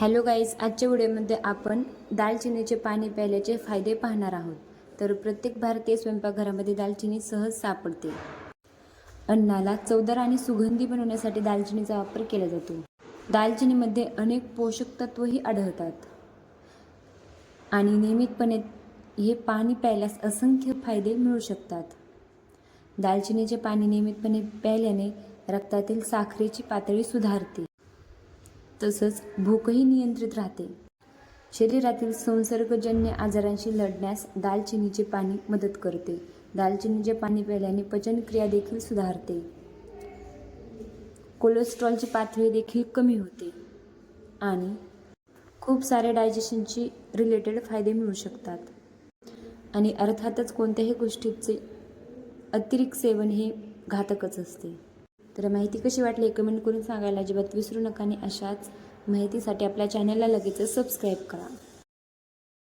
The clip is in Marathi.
हॅलो गाईज आजच्या व्हिडिओमध्ये आपण दालचिनीचे पाणी प्यायल्याचे फायदे पाहणार आहोत. तर प्रत्येक भारतीय स्वयंपाकघरामध्ये दालचिनी सहज सापडते. अन्नाला चवदार आणि सुगंधी बनवण्यासाठी दालचिनीचा वापर केला जातो. दालचिनीमध्ये अनेक पोषक तत्वही आढळतात. आणि नियमितपणे हे पाणी प्यायल्यास असंख्य फायदे मिळू शकतात. दालचिनीचे पाणी नियमितपणे प्यायल्याने रक्तातील साखरेची पातळी सुधारते. तसंच भूकही नियंत्रित राहते. शरीरातील संसर्गजन्य आजारांशी लढण्यास दालचिनीचे पाणी मदत करते. दालचिनीचे पाणी प्यायल्याने पचनक्रिया देखील सुधारते. कोलेस्ट्रॉलची पातळी देखील कमी होते आणि खूप सारे डायजेशनची रिलेटेड फायदे मिळू शकतात. आणि अर्थातच कोणत्याही गोष्टीचे अतिरिक्त सेवन हे घातकच असते. तर माहिती कशी वाटली कमेंट करून सांगायला अजिबात विसरू नका आणि अशाच माहितीसाठी आपल्या चॅनलला लगेचच सबस्क्राईब करा.